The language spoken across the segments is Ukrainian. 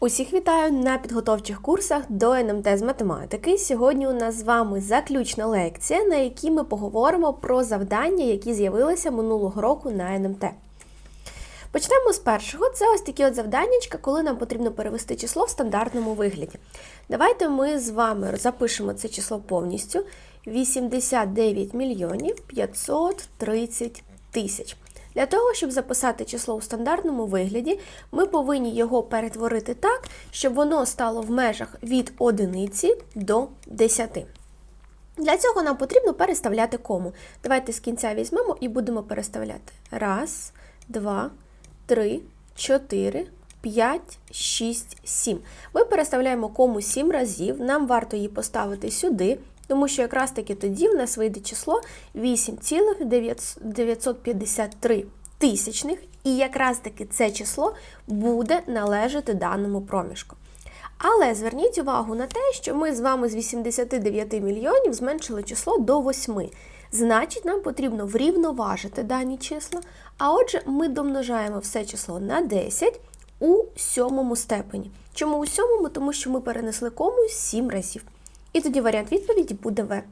Усіх вітаю на підготовчих курсах до НМТ з математики. Сьогодні у нас з вами заключна лекція, на якій ми поговоримо про завдання, які з'явилися минулого року на НМТ. Почнемо з першого. Це ось такі от завданнячка, коли нам потрібно перевести число в стандартному вигляді. Давайте ми з вами запишемо це число повністю: 89 мільйонів 530 тисяч. Для того, щоб записати число у стандартному вигляді, ми повинні його перетворити так, щоб воно стало в межах від 1 до 10. Для цього нам потрібно переставляти кому. Давайте з кінця візьмемо і будемо переставляти. Раз, два, три, чотири, п'ять, шість, сім. Ми переставляємо кому 7 разів. Нам варто її поставити сюди. Тому що якраз таки тоді в нас вийде число 8,953 тисячних, і якраз таки це число буде належати даному проміжку. Але зверніть увагу на те, що ми з вами з 89 мільйонів зменшили число до 8. Значить, нам потрібно врівноважити дані числа, а отже, ми домножаємо все число на 10 у сьомому степені. Чому у сьомому? Тому що ми перенесли кому 7 разів. І тоді варіант відповіді буде В.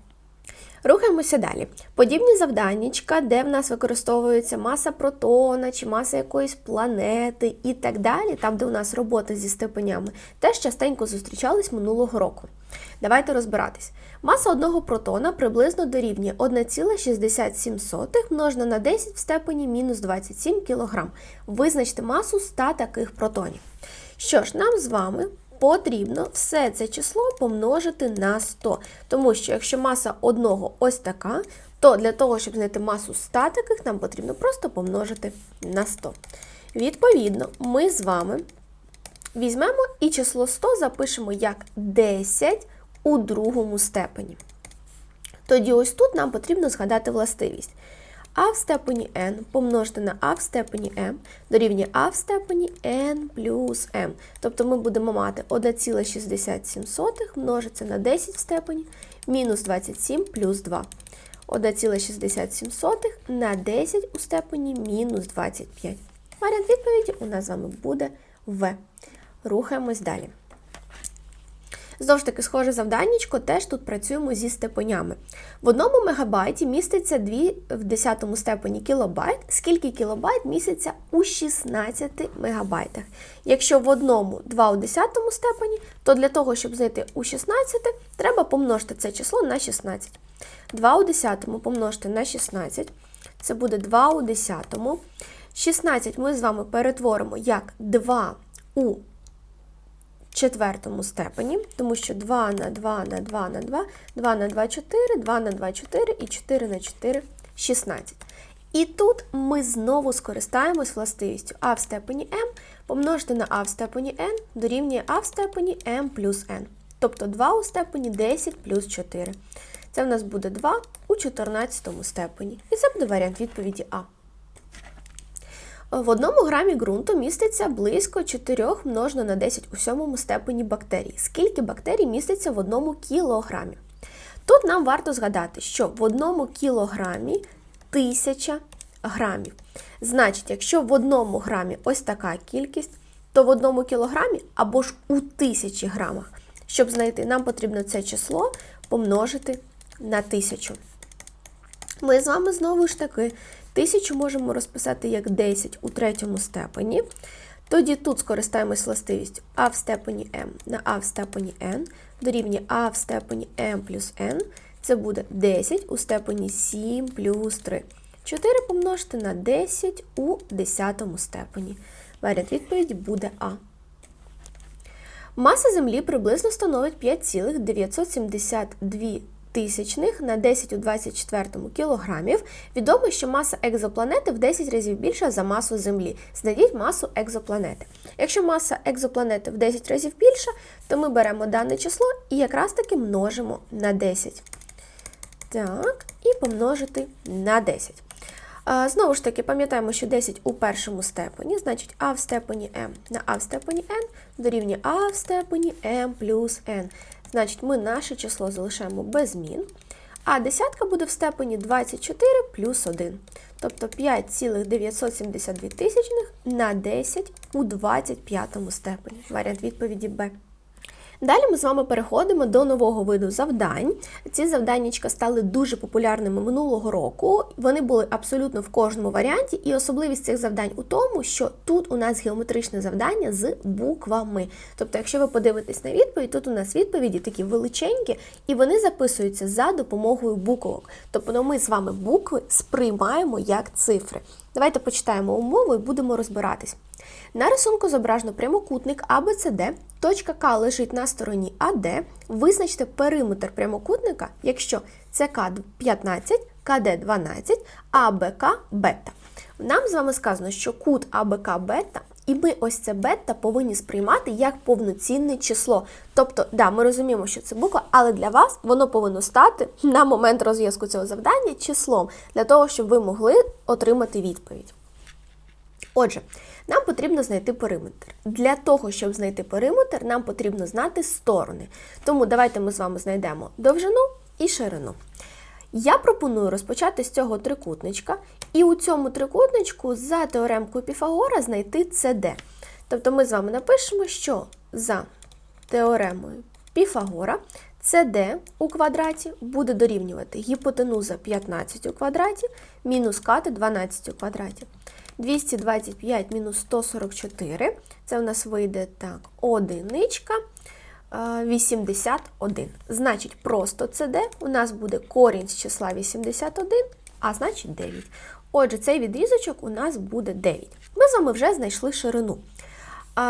Рухаємося далі. Подібні завданнячка, де в нас використовується маса протона чи маса якоїсь планети і так далі, там, де у нас робота зі степенями, теж частенько зустрічались минулого року. Давайте розбиратись. Маса одного протона приблизно дорівнює 1,67 множена на 10 в степені мінус 27 кг. Визначте масу 100 таких протонів. Що ж, нам з вами потрібно все це число помножити на 100. Тому що якщо маса одного ось така, то для того, щоб знайти масу 100 таких, нам потрібно просто помножити на 100. Відповідно, ми з вами візьмемо і число 100 запишемо як 10 у другому степені. Тоді ось тут нам потрібно згадати властивість. А в степені n помножити на а в степені m дорівнює а в степені n плюс m. Тобто ми будемо мати 1,67 множиться на 10 в степені мінус 27 плюс 2. 1,67 на 10 у степені мінус 25. Варіант відповіді у нас з вами буде В. Рухаємось далі. Знову ж таки, схоже завданнячко, теж тут працюємо зі степенями. В одному мегабайті міститься 2 в 10 степені кілобайт, скільки кілобайт міститься у 16 мегабайтах. Якщо в одному 2 у 10 степені, то для того, щоб знайти у 16, треба помножити це число на 16. 2 у 10 помножити на 16, це буде 2 у 10. 16 ми з вами перетворимо як 2 у четвертому степені, тому що 2 на 2 на 2 на 2, 2 на 2 4, 2 на 2 4 і 4 на 4 16. І тут ми знову скористаємось властивістю а в степені m помножити на а в степені n дорівнює а в степені m плюс n. Тобто 2 у степені 10 плюс 4. Це в нас буде 2 у 14 степені. І це буде варіант відповіді А. В одному грамі ґрунту міститься близько 4 множено на 10 у сьомому степені бактерій. Скільки бактерій міститься в одному кілограмі? Тут нам варто згадати, що в одному кілограмі 1000 грамів. Значить, якщо в одному грамі ось така кількість, то в одному кілограмі або ж у тисячі грамах. Щоб знайти, нам потрібно це число помножити на 1000. Ми з вами знову ж таки Тисячу можемо розписати як 10 у третьому степені. Тоді тут скористаємось властивістю а в степені m на а в степені n дорівнює а в степені m плюс n. Це буде 10 у степені 7 плюс 3. 4 помножити на 10 у 10 степені. Варіант відповіді буде А. Маса Землі приблизно становить 5,972 тисячних на 10 у 24 кілограмів. Відомо, що маса екзопланети в 10 разів більша за масу Землі. Знайдіть масу екзопланети. Якщо маса екзопланети в 10 разів більша, то ми беремо дане число і якраз таки множимо на 10. Так, і помножити на 10. Знову ж таки, пам'ятаємо, що 10 у першому степені, значить а в степені m на а в степені n дорівнює а в степені m плюс n. Значить, ми наше число залишаємо без змін. А десятка буде в степені 24 плюс 1. тобто 5,972 тисячних на 10 у 25 степені. Варіант відповіді Б. Далі ми з вами переходимо до нового виду завдань. Ці завданнячка стали дуже популярними минулого року. Вони були абсолютно в кожному варіанті, і особливість цих завдань у тому, що тут у нас геометричне завдання з буквами. Тобто, якщо ви подивитесь на відповідь, тут у нас відповіді такі величенькі, і вони записуються за допомогою буквок. Тобто ми з вами букви сприймаємо як цифри. Давайте почитаємо умову і будемо розбиратись. На рисунку зображено прямокутник АБЦД, точка К лежить на стороні АД. Визначте периметр прямокутника, якщо ЦК 15, КД 12, АБК бета. Нам з вами сказано, що кут АБК бета, і ми ось це бета повинні сприймати як повноцінне число. Тобто, да, ми розуміємо, що це буква, але для вас воно повинно стати на момент розв'язку цього завдання числом, для того, щоб ви могли отримати відповідь. Отже, нам потрібно знайти периметр. Для того, щоб знайти периметр, нам потрібно знати сторони. Тому давайте ми з вами знайдемо довжину і ширину. Я пропоную розпочати з цього трикутничка, і у цьому трикутничку за теоремкою Піфагора знайти CD. Тобто ми з вами напишемо, що за теоремою Піфагора CD у квадраті буде дорівнювати гіпотенуза 15 у квадраті мінус кати 12 у квадраті. 225 мінус 144, це у нас вийде так, одиничка, 81. Значить, просто CD у нас буде корінь з числа 81, а значить 9. Отже, цей відрізочок у нас буде 9. Ми з вами вже знайшли ширину.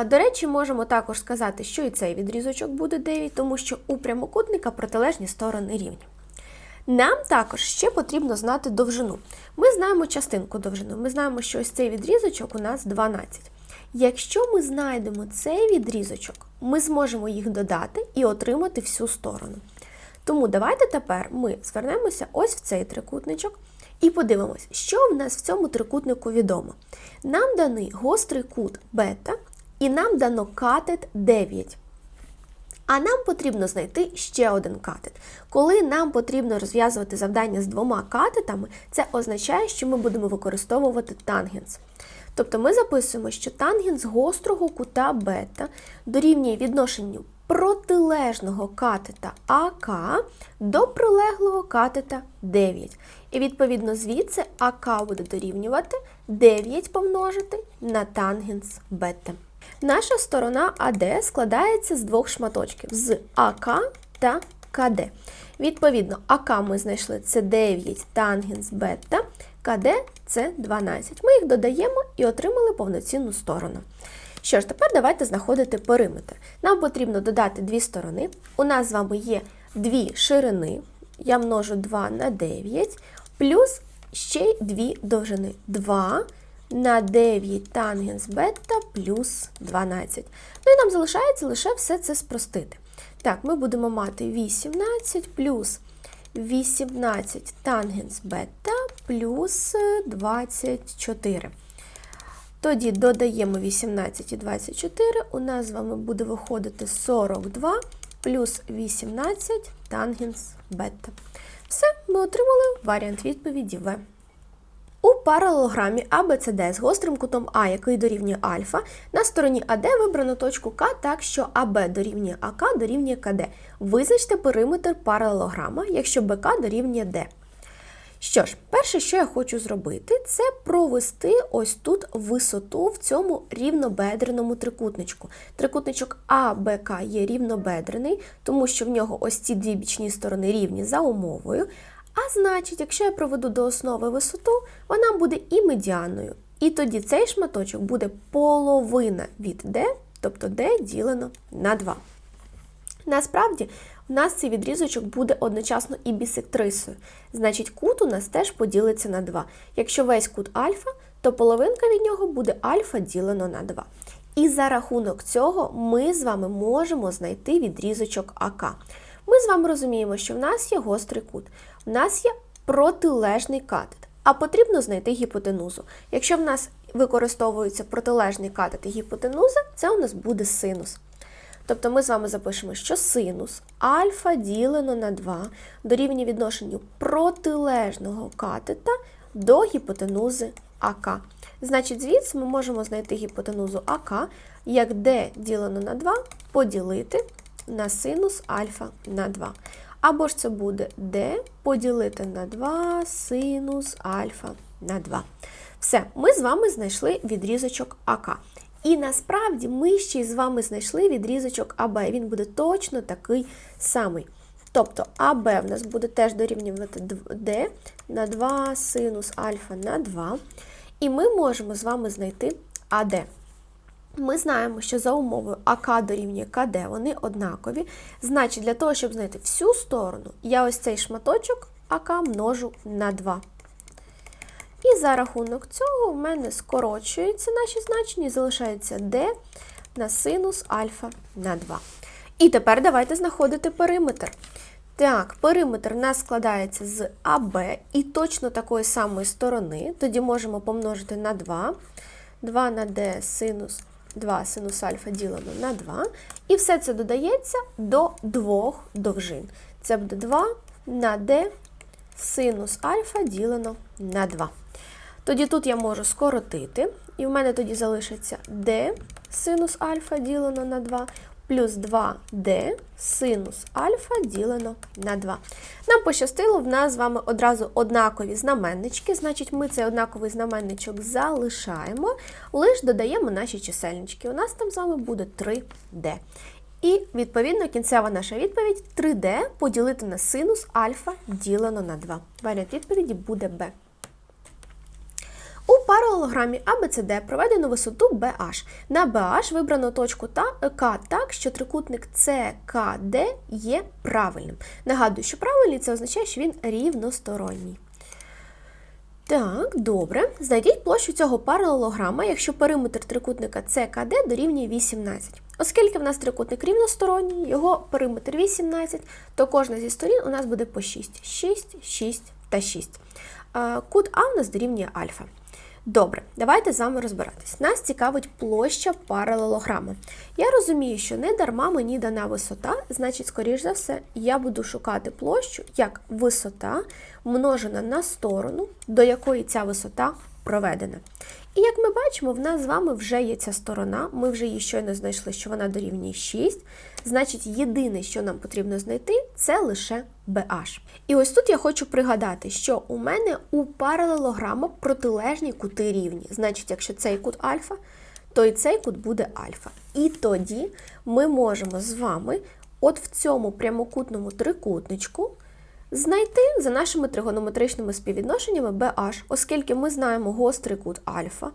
До речі, можемо також сказати, що і цей відрізочок буде 9, тому що у прямокутника протилежні сторони рівні. Нам також ще потрібно знати довжину. Ми знаємо частинку довжини. Ми знаємо, що ось цей відрізочок у нас 12. Якщо ми знайдемо цей відрізочок, ми зможемо їх додати і отримати всю сторону. Тому давайте тепер ми звернемося ось в цей трикутничок і подивимось, що в нас в цьому трикутнику відомо. Нам даний гострий кут бета, і нам дано катет 9. А нам потрібно знайти ще один катет. Коли нам потрібно розв'язувати завдання з двома катетами, це означає, що ми будемо використовувати тангенс. Тобто ми записуємо, що тангенс гострого кута бета дорівнює відношенню протилежного катета АК до прилеглого катета 9. І відповідно звідси АК буде дорівнювати 9 помножити на тангенс бета. Наша сторона АД складається з двох шматочків з АК та КД. Відповідно, АК ми знайшли це 9 тангенс бета, КД це 12. Ми їх додаємо і отримали повноцінну сторону. Що ж, тепер давайте знаходити периметр. Нам потрібно додати дві сторони. У нас з вами є дві ширини. Я множу 2 на 9, плюс ще й дві довжини. 2 на 9 тангенс бета плюс 12. Ну і нам залишається лише все це спростити. Так, ми будемо мати 18 плюс 18 тангенс бета плюс 24. Тоді додаємо 18 і 24, у нас з вами буде виходити 42 плюс 18 тангенс бета. Все, ми отримали варіант відповіді В. У паралелограмі ABCD з гострим кутом А, який дорівнює альфа, на стороні АД вибрано точку К так, що АБ дорівнює АК дорівнює КД. Визначте периметр паралелограма, якщо БК дорівнює Д. Що ж, перше, що я хочу зробити, це провести ось тут висоту в цьому рівнобедреному трикутничку. Трикутничок АБК є рівнобедрений, тому що в нього ось ці дві бічні сторони рівні за умовою. А значить, якщо я проведу до основи висоту, вона буде і медіаною. І тоді цей шматочок буде половина від D, тобто D ділено на 2. Насправді, у нас цей відрізочок буде одночасно і бісектрисою. Значить, кут у нас теж поділиться на 2. Якщо весь кут альфа, то половинка від нього буде альфа ділено на 2. І за рахунок цього ми з вами можемо знайти відрізочок АК. Ми з вами розуміємо, що в нас є гострий кут, в нас є протилежний катет, а потрібно знайти гіпотенузу. Якщо в нас використовується протилежний катет і гіпотенуза, це у нас буде синус. Тобто ми з вами запишемо, що синус альфа ділено на 2 дорівнює відношенню протилежного катета до гіпотенузи АК. Значить, звідси ми можемо знайти гіпотенузу АК, як d ділено на 2 поділити на синус альфа на 2. Або ж це буде d поділити на 2 синус альфа на 2. Все, ми з вами знайшли відрізочок АК. І насправді ми ще з вами знайшли відрізочок АБ. Він буде точно такий самий. Тобто АБ в нас буде теж дорівнювати d на 2 синус альфа на 2. І ми можемо з вами знайти АД. Ми знаємо, що за умовою АК дорівнює КД, вони однакові. Значить, для того, щоб знайти всю сторону, я ось цей шматочок АК множу на 2. І за рахунок цього в мене скорочуються наші значення і залишається d на синус альфа на 2. І тепер давайте знаходити периметр. Так, периметр у нас складається з АБ і точно такої самої сторони. Тоді можемо помножити на 2. 2 на d синус 2 синус альфа ділено на 2. І все це додається до двох довжин. Це буде 2 на d синус альфа ділено на 2. Тоді тут я можу скоротити, і в мене тоді залишиться d синус альфа ділено на 2 плюс 2d синус альфа ділено на 2. Нам пощастило, в нас з вами одразу однакові знаменнички, значить ми цей однаковий знаменничок залишаємо, лише додаємо наші чисельнички. У нас там з вами буде 3d. І, відповідно, кінцева наша відповідь 3d поділити на синус альфа ділено на 2. Варіант відповіді буде b. У паралелограмі ABCD проведено висоту BH. На BH вибрано точку К так, що трикутник CKD є правильним. Нагадую, що правильний це означає, що він рівносторонній. Так, добре. Знайдіть площу цього паралелограма, якщо периметр трикутника CKD дорівнює 18. Оскільки в нас трикутник рівносторонній, його периметр 18, то кожна зі сторін у нас буде по 6. 6, 6 та 6. Кут А у нас дорівнює альфа. Добре, давайте з вами розбиратись. Нас цікавить площа паралелограма. Я розумію, що не дарма мені дана висота, значить, скоріш за все, я буду шукати площу як висота множена на сторону, до якої ця висота проведена. І як ми бачимо, в нас з вами вже є ця сторона, ми вже її щойно знайшли, що вона дорівнює 6. Значить, єдине, що нам потрібно знайти, це лише BH. І ось тут я хочу пригадати, що у мене у паралелограма протилежні кути рівні. Значить, якщо цей кут альфа, то і цей кут буде альфа. І тоді ми можемо з вами, от в цьому прямокутному трикутничку, Знайти за нашими тригонометричними співвідношеннями BH, оскільки ми знаємо гострий кут альфа,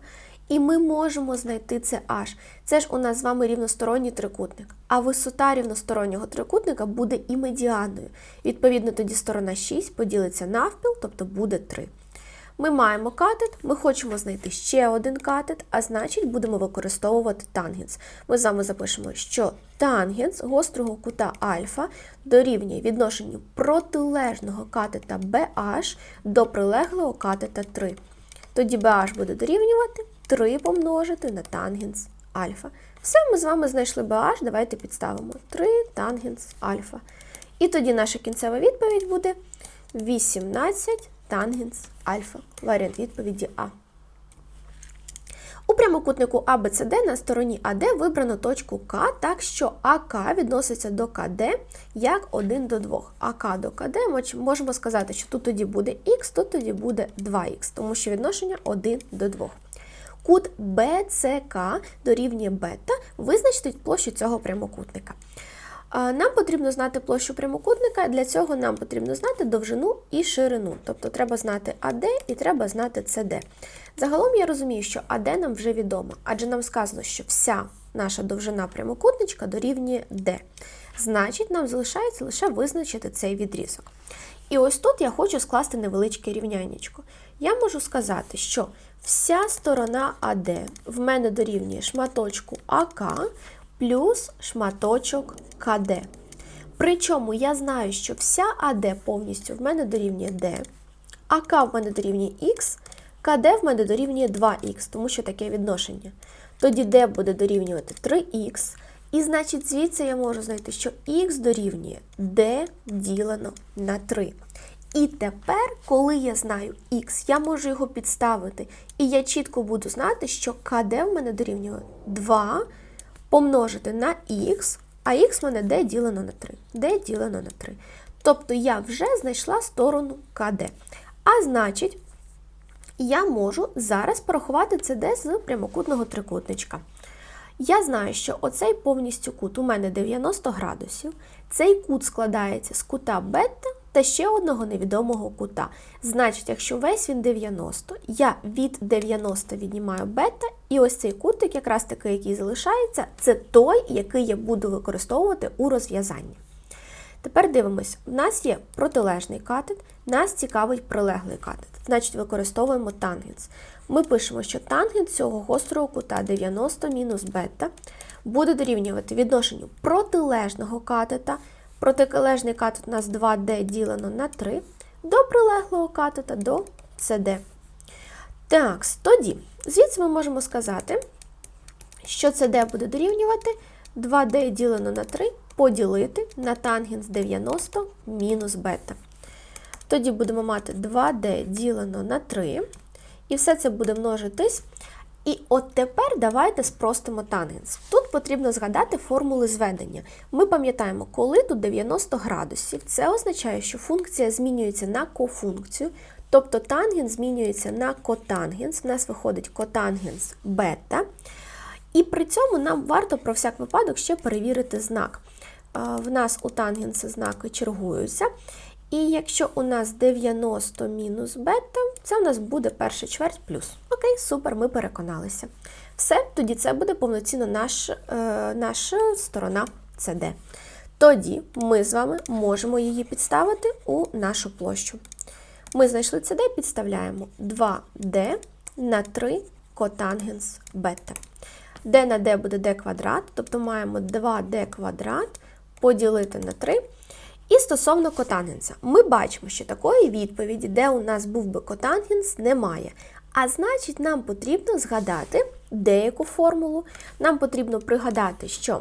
і ми можемо знайти це H. Це ж у нас з вами рівносторонній трикутник. А висота рівностороннього трикутника буде і медіаною. Відповідно, тоді сторона 6 поділиться навпіл, тобто буде 3. Ми маємо катет, ми хочемо знайти ще один катет, а значить будемо використовувати тангенс. Ми з вами запишемо, що тангенс гострого кута альфа дорівнює відношенню протилежного катета BH до прилеглого катета 3. Тоді BH буде дорівнювати 3 помножити на тангенс альфа. Все, ми з вами знайшли BH, давайте підставимо 3 тангенс альфа. І тоді наша кінцева відповідь буде 18 тангенс альфа. Варіант відповіді А. У прямокутнику ABCD на стороні АД вибрано точку К, так що АК відноситься до КД як 1 до 2. АК до КД можемо сказати, що тут тоді буде Х, тут тоді буде 2х, тому що відношення 1 до 2. Кут BCK дорівнює бета, визначте площу цього прямокутника. Нам потрібно знати площу прямокутника, для цього нам потрібно знати довжину і ширину. Тобто треба знати АД і треба знати CD. Загалом я розумію, що АД нам вже відомо, адже нам сказано, що вся наша довжина прямокутничка дорівнює D. Значить, нам залишається лише визначити цей відрізок. І ось тут я хочу скласти невеличке рівняннячко. Я можу сказати, що вся сторона АД в мене дорівнює шматочку АК плюс шматочок КД. Причому я знаю, що вся АД повністю в мене дорівнює D, АК в мене дорівнює Х, КД в мене дорівнює 2х, тому що таке відношення. Тоді D буде дорівнювати 3х. І значить, звідси я можу знайти, що х дорівнює d ділено на 3. І тепер, коли я знаю х, я можу його підставити. І я чітко буду знати, що КД в мене дорівнює 2 помножити на х, а х в мене d ділено на 3. d ділено на 3. Тобто я вже знайшла сторону КД. А значить, я можу зараз порахувати це d з прямокутного трикутничка. Я знаю, що оцей повністю кут у мене 90 градусів. Цей кут складається з кута бета та ще одного невідомого кута. Значить, якщо весь він 90, я від 90 віднімаю бета, і ось цей кутик, якраз такий, який залишається, це той, який я буду використовувати у розв'язанні. Тепер дивимось, в нас є протилежний катет, нас цікавить прилеглий катет. Значить, використовуємо тангенс. Ми пишемо, що тангенс цього гострого кута 90 мінус бета буде дорівнювати відношенню протилежного катета. Протилежний катет у нас 2D ділено на 3 до прилеглого катета до CD. Так, тоді, звідси ми можемо сказати, що CD буде дорівнювати 2D ділено на 3 поділити на тангенс 90 мінус бета. Тоді будемо мати 2D ділено на 3. І все це буде множитись. І от тепер давайте спростимо тангенс. Тут потрібно згадати формули зведення. Ми пам'ятаємо, коли тут 90 градусів, це означає, що функція змінюється на кофункцію, тобто тангенс змінюється на котангенс. В нас виходить котангенс бета. І при цьому нам варто про всяк випадок ще перевірити знак. В нас у тангенси знаки чергуються. І якщо у нас 90 мінус бета, це у нас буде перша чверть плюс. Окей, супер, ми переконалися. Все, тоді це буде повноцінно наш, е, наша сторона CD. Тоді ми з вами можемо її підставити у нашу площу. Ми знайшли CD, підставляємо 2D на 3 котангенс бета. d на d буде d квадрат, тобто маємо 2d квадрат поділити на 3. І стосовно котангенса, ми бачимо, що такої відповіді, де у нас був би котангенс, немає. А значить, нам потрібно згадати деяку формулу. Нам потрібно пригадати, що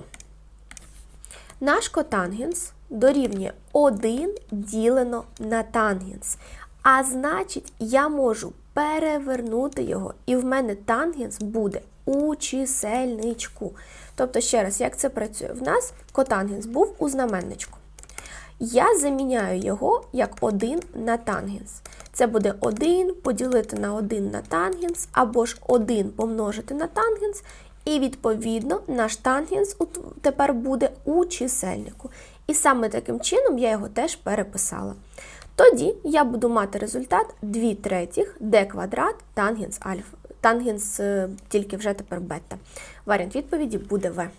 наш котангенс дорівнює 1 ділено на тангенс. А значить, я можу перевернути його, і в мене тангенс буде у чисельничку. Тобто, ще раз, як це працює? В нас котангенс був у знаменничку. Я заміняю його як 1 на тангенс. Це буде 1 поділити на 1 на тангенс, або ж 1 помножити на тангенс, і, відповідно, наш тангенс тепер буде у чисельнику. І саме таким чином я його теж переписала. Тоді я буду мати результат 2 третіх d квадрат тангенс альфа. Тангенс е, тільки вже тепер бета. Варіант відповіді буде В.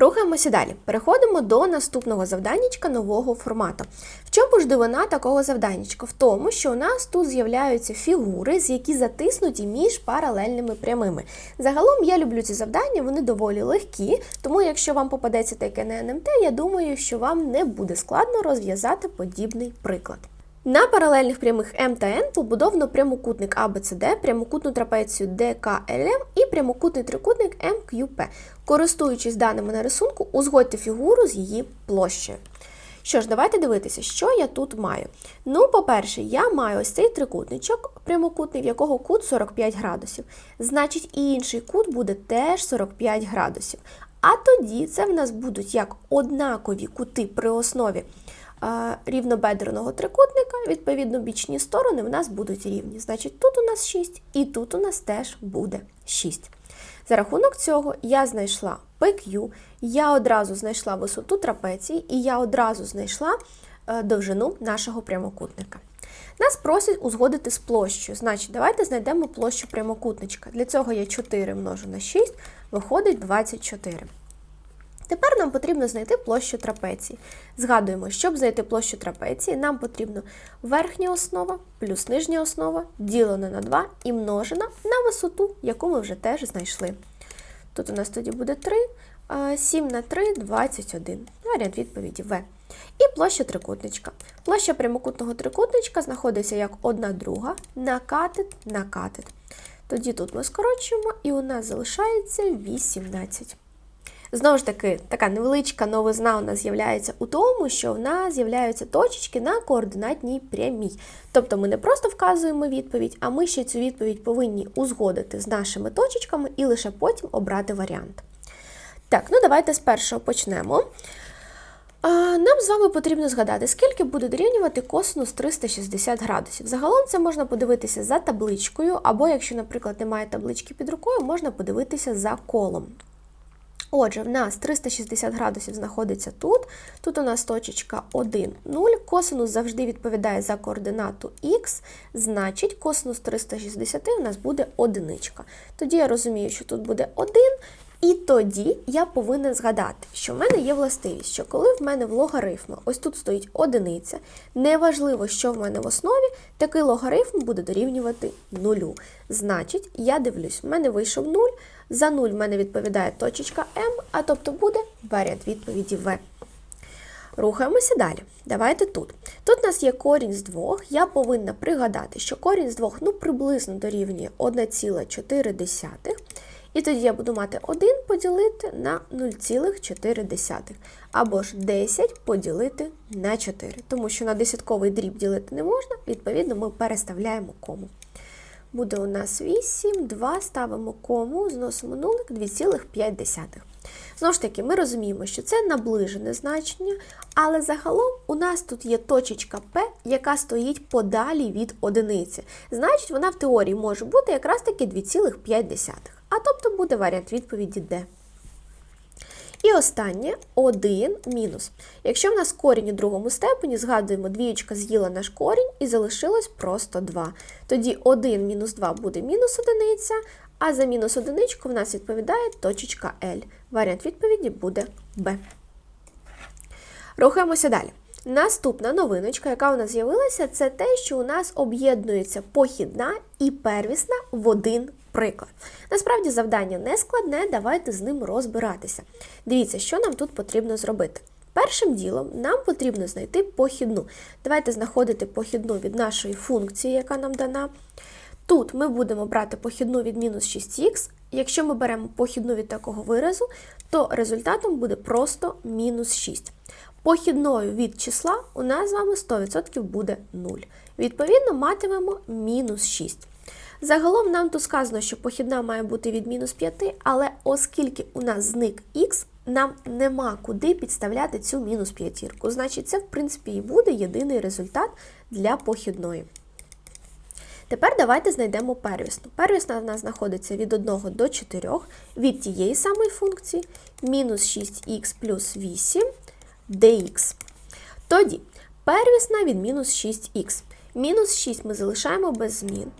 Рухаємося далі. Переходимо до наступного завданнячка нового формату. В чому ж дивина такого завданнячка? В тому, що у нас тут з'являються фігури, з які затиснуті між паралельними прямими. Загалом я люблю ці завдання, вони доволі легкі, тому якщо вам попадеться таке на НМТ, я думаю, що вам не буде складно розв'язати подібний приклад. На паралельних прямих М та Н побудовано прямокутник ABCD, прямокутну трапецію DKLM і прямокутний трикутник MQP. Користуючись даними на рисунку, узгодьте фігуру з її площею. Що ж, давайте дивитися, що я тут маю. Ну, по-перше, я маю ось цей трикутничок, прямокутний, в якого кут 45 градусів. Значить, і інший кут буде теж 45 градусів. А тоді це в нас будуть як однакові кути при основі рівнобедреного трикутника, відповідно, бічні сторони в нас будуть рівні. Значить, тут у нас 6 і тут у нас теж буде 6. За рахунок цього я знайшла PQ, я одразу знайшла висоту трапеції і я одразу знайшла е, довжину нашого прямокутника. Нас просять узгодити з площею. Значить, давайте знайдемо площу прямокутничка. Для цього я 4 множу на 6, виходить 24. Тепер нам потрібно знайти площу трапеції. Згадуємо, щоб знайти площу трапеції, нам потрібно верхня основа плюс нижня основа ділена на 2 і множена на висоту, яку ми вже теж знайшли. Тут у нас тоді буде 3, 7 на 3 21. Варіант відповіді В. І площа трикутничка. Площа прямокутного трикутничка знаходиться як 1 друга на катет на катет. Тоді тут ми скорочуємо, і у нас залишається 18. Знову ж таки, така невеличка новизна у нас з'являється у тому, що в нас з'являються точечки на координатній прямій. Тобто ми не просто вказуємо відповідь, а ми ще цю відповідь повинні узгодити з нашими точечками і лише потім обрати варіант. Так, ну давайте з першого почнемо. Нам з вами потрібно згадати, скільки буде дорівнювати косинус 360 градусів. Загалом це можна подивитися за табличкою, або якщо, наприклад, немає таблички під рукою, можна подивитися за колом. Отже, в нас 360 градусів знаходиться тут. Тут у нас точечка 1, 0. Косинус завжди відповідає за координату х, значить косинус 360 у нас буде одиничка. Тоді я розумію, що тут буде 1, і тоді я повинен згадати, що в мене є властивість, що коли в мене в логарифмі ось тут стоїть одиниця, неважливо, що в мене в основі, такий логарифм буде дорівнювати нулю. Значить, я дивлюсь, в мене вийшов 0, за 0 в мене відповідає точечка М, а тобто буде варіант відповіді В. Рухаємося далі. Давайте тут. Тут у нас є корінь з двох. Я повинна пригадати, що корінь з двох ну, приблизно дорівнює 1,4. І тоді я буду мати 1 поділити на 0,4. Або ж 10 поділити на 4. Тому що на десятковий дріб ділити не можна, відповідно, ми переставляємо кому. Буде у нас 8, 2, ставимо кому, зносимо нулик 2,5. Знову ж таки, ми розуміємо, що це наближене значення, але загалом у нас тут є точечка P, яка стоїть подалі від одиниці. Значить, вона в теорії може бути якраз таки 2,5. А тобто буде варіант відповіді D. І останнє 1 мінус. Якщо в нас корінь у другому степені, згадуємо, двієчка з'їла наш корінь і залишилось просто 2. Тоді 1 мінус 2 буде мінус одиниця, а за мінус одиничку в нас відповідає точечка L. Варіант відповіді буде B. Рухаємося далі. Наступна новиночка, яка у нас з'явилася, це те, що у нас об'єднується похідна і первісна в один приклад. Насправді завдання не складне, давайте з ним розбиратися. Дивіться, що нам тут потрібно зробити. Першим ділом нам потрібно знайти похідну. Давайте знаходити похідну від нашої функції, яка нам дана. Тут ми будемо брати похідну від мінус 6х. Якщо ми беремо похідну від такого виразу, то результатом буде просто мінус 6. Похідною від числа у нас з вами 100% буде 0. Відповідно, матимемо мінус 6. Загалом нам тут сказано, що похідна має бути від мінус 5, але оскільки у нас зник х, нам нема куди підставляти цю мінус п'ятірку. Значить, це, в принципі, і буде єдиний результат для похідної. Тепер давайте знайдемо первісну. Первісна в нас знаходиться від 1 до 4 від тієї самої функції мінус 6х плюс 8 dx. Тоді первісна від мінус 6х. Мінус 6 ми залишаємо без змін.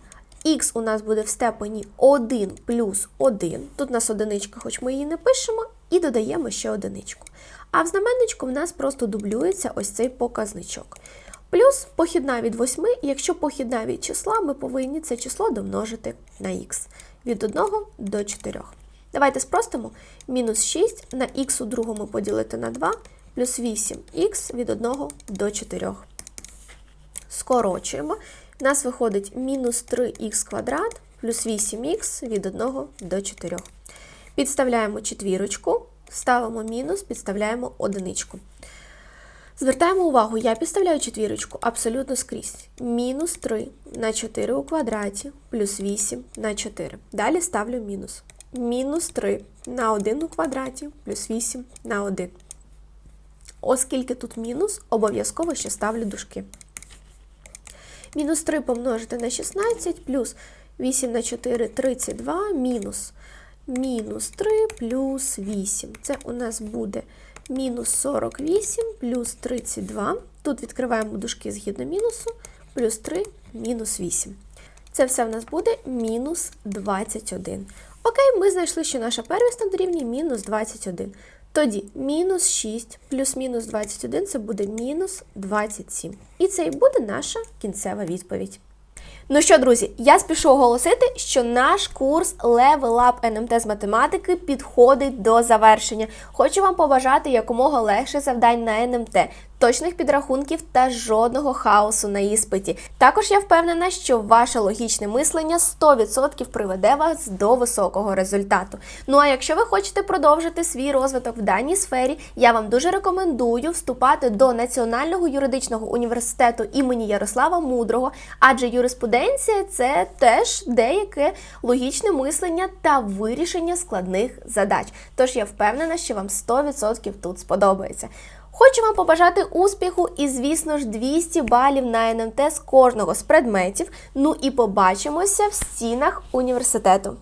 Х у нас буде в степені 1 плюс 1. Тут у нас одиничка, хоч ми її не пишемо, і додаємо ще одиничку. А в знаменничку в нас просто дублюється ось цей показничок. Плюс похідна від 8, і якщо похідна від числа, ми повинні це число домножити на х від 1 до 4. Давайте спростимо. Мінус 6 на х у другому поділити на 2, плюс 8х від 1 до 4. Скорочуємо. У нас виходить мінус 3х квадрат плюс 8х від 1 до 4. Підставляємо четвірочку, ставимо мінус, підставляємо одиничку. Звертаємо увагу, я підставляю четвірочку абсолютно скрізь. Мінус 3 на 4 у квадраті плюс 8 на 4. Далі ставлю мінус. Мінус 3 на 1 у квадраті плюс 8 на 1. Оскільки тут мінус, обов'язково ще ставлю дужки. Мінус 3 помножити на 16 плюс 8 на 4 32 мінус. Мінус 3 плюс 8. Це у нас буде мінус 48 плюс 32. Тут відкриваємо дужки згідно мінусу, плюс 3 мінус 8. Це все в нас буде мінус 21. Окей, ми знайшли, що наша первісна дорівнює мінус 21. Тоді мінус 6 плюс мінус 21 це буде мінус 27. І це і буде наша кінцева відповідь. Ну що, друзі, я спішу оголосити, що наш курс Level Up NMT з математики підходить до завершення. Хочу вам побажати якомога легше завдань на НМТ, точних підрахунків та жодного хаосу на іспиті. Також я впевнена, що ваше логічне мислення 100% приведе вас до високого результату. Ну а якщо ви хочете продовжити свій розвиток в даній сфері, я вам дуже рекомендую вступати до Національного юридичного університету імені Ярослава Мудрого, адже юриспруденція це теж деяке логічне мислення та вирішення складних задач. Тож я впевнена, що вам 100% тут сподобається. Хочу вам побажати успіху і, звісно ж, 200 балів на НМТ з кожного з предметів. Ну і побачимося в стінах університету.